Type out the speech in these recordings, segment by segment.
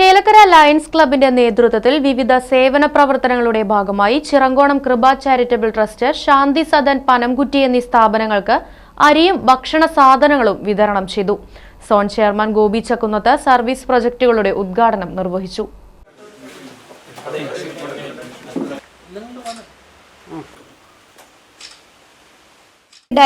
Lions ക്ലബിന്റെ നേതൃത്വത്തിൽ വിവിധ സേവന പ്രവർത്തനങ്ങളുടെ ഭാഗമായി ചിറങ്കോണം കൃപ ചാരിറ്റബിൾ ട്രസ്റ്റ് ശാന്തി സദൻ പനംകുറ്റി എന്നീ സ്ഥാപനങ്ങൾക്ക് അരിയും ഭക്ഷണ സാധനങ്ങളും വിതരണം ചെയ്തു. Zone chairman Gopi Chakkunnath service പ്രൊജക്ടുകളുടെ ഉദ്ഘാടനം നിർവഹിച്ചു.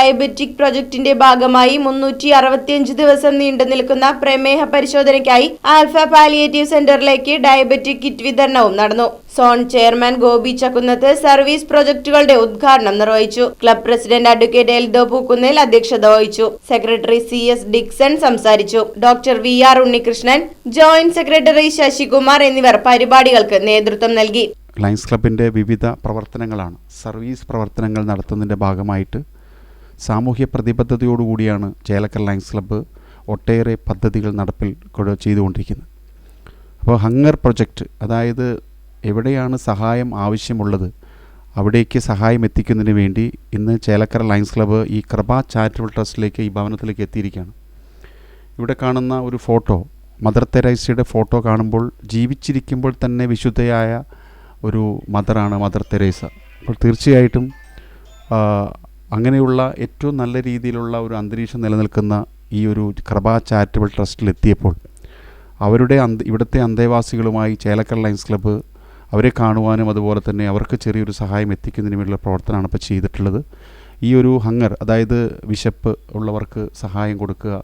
ഡയബറ്റിക് പ്രൊജക്ടിന്റെ ഭാഗമായി മുന്നൂറ്റി അറുപത്തിയഞ്ച് ദിവസം നീണ്ടു നിൽക്കുന്ന പ്രമേഹ പരിശോധനയ്ക്കായി ആൽഫ പാലിയേറ്റീവ് സെന്ററിലേക്ക് ഡയബറ്റിക് കിറ്റ് വിതരണവും നടന്നു. Zone chairman Gopi Chakkunnath service പ്രൊജക്ടുകളുടെ ഉദ്ഘാടനം നിർവഹിച്ചു. Club president advocate Eldo Pookunnil അധ്യക്ഷത വഹിച്ചു. സെക്രട്ടറി സി എസ് ഡിക്സൺ സംസാരിച്ചു. Doctor V R Unnikrishnan joint secretary Sasikumar എന്നിവർ പരിപാടികൾക്ക് നേതൃത്വം നൽകി. ലയൻസ് ക്ലബിന്റെ വിവിധ പ്രവർത്തനങ്ങളാണ് സർവീസ് പ്രവർത്തനങ്ങൾ നടത്തുന്നതിന്റെ ഭാഗമായിട്ട് സാമൂഹ്യ പ്രതിബദ്ധതയോടുകൂടിയാണ് ചേലക്കൽ ലയൺസ് ക്ലബ്ബ് ഒട്ടേറെ പദ്ധതികൾ നടപ്പിൽ ചെയ്തുകൊണ്ടിരിക്കുന്നത്. അപ്പോൾ ഹങ്ങർ പ്രൊജക്റ്റ് അതായത് എവിടെയാണ് സഹായം ആവശ്യമുള്ളത് അവിടേക്ക് സഹായം എത്തിക്കുന്നതിന് വേണ്ടി ഇന്ന് ചേലക്കര ലയൺസ് ക്ലബ്ബ് ഈ കൃപ ചാരിറ്റബിൾ ട്രസ്റ്റിലേക്ക് ഈ ഭവനത്തിലേക്ക് എത്തിയിരിക്കുകയാണ്. ഇവിടെ കാണുന്ന ഒരു ഫോട്ടോ മദർ തെരേസയുടെ ഫോട്ടോ കാണുമ്പോൾ ജീവിച്ചിരിക്കുമ്പോൾ തന്നെ വിശുദ്ധയായ ഒരു മദറാണ് മദർ തെരേസ. അപ്പോൾ തീർച്ചയായിട്ടും അങ്ങനെയുള്ള ഏറ്റവും നല്ല രീതിയിലുള്ള ഒരു അന്തരീക്ഷം നിലനിൽക്കുന്ന ഈ ഒരു കൃപ ചാരിറ്റബിൾ ട്രസ്റ്റിലെത്തിയപ്പോൾ അവരുടെ അന്ത ഇവിടുത്തെ അന്തേവാസികളുമായി ചേലക്കൽ ലയൻസ് ക്ലബ്ബ് അവരെ കാണുവാനും അതുപോലെ തന്നെ അവർക്ക് ചെറിയൊരു സഹായം എത്തിക്കുന്നതിന് വേണ്ടിയുള്ള പ്രവർത്തനമാണ് ഇപ്പോൾ ചെയ്തിട്ടുള്ളത്. ഈ ഒരു ഹങ്ങർ അതായത് വിശപ്പ് ഉള്ളവർക്ക് സഹായം കൊടുക്കുക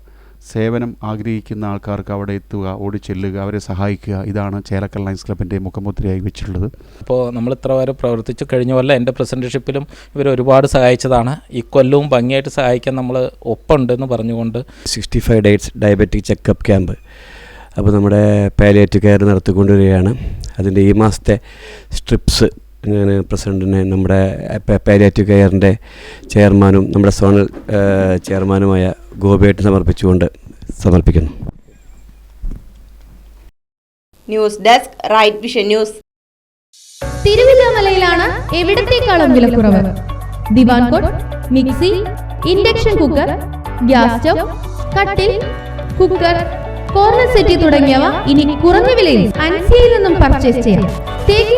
സേവനം ആഗ്രഹിക്കുന്ന ആൾക്കാർക്ക് അവിടെ എത്തുക ഓടി ചെല്ലുക അവരെ സഹായിക്കുക ഇതാണ് ചേലക്കൽ ലയൻസ് ക്ലബിന്റെ മുഖമുദ്രയായി വെച്ചിട്ടുള്ളത്. അപ്പോൾ നമ്മൾ ഇത്ര വരെ പ്രവർത്തിച്ചു. കഴിഞ്ഞ കൊല്ലം എന്റെ പ്രസന്റർഷിപ്പിലും ഇവർ ഒരുപാട് സഹായിച്ചതാണ്. ഈ കൊല്ലവും ഭംഗിയായിട്ട് സഹായിക്കാൻ നമ്മൾ ഒപ്പമുണ്ടെന്ന് പറഞ്ഞുകൊണ്ട് sixty five dates diabetic checkup camp. അപ്പോൾ നമ്മുടെ പാലിയേറ്റീവ് കെയർ നടത്തിക്കൊണ്ടുവരികയാണ്. അതിന്റെ ഈ മാസത്തെ സ്ട്രിപ്സ് ഞാൻ പ്രസിഡന്റിനെ നമ്മുടെ പാലിയേറ്റീവ് കെയറിന്റെ ചെയർമാനും നമ്മുടെ സോണൽ ചെയർമാനുമായ ഗോപിയായിട്ട് സമർപ്പിച്ചുകൊണ്ട് സമർപ്പിക്കുന്നു. News desk right vision news. തിരുവില്ലാമലയിലാണ് എവിടത്തേക്കാളും വിലക്കുറവ്? Divan cot mixie induction cooker gas stove കട്ടിൽ കുക്കർ കോർണർ സെറ്റി തുടങ്ങിയവ ഇനി കുറഞ്ഞ വിലയിൽ അൻസിയയിൽ നിന്നും പർച്ചേസ് ചെയ്യാം. തേക്കിന്റെ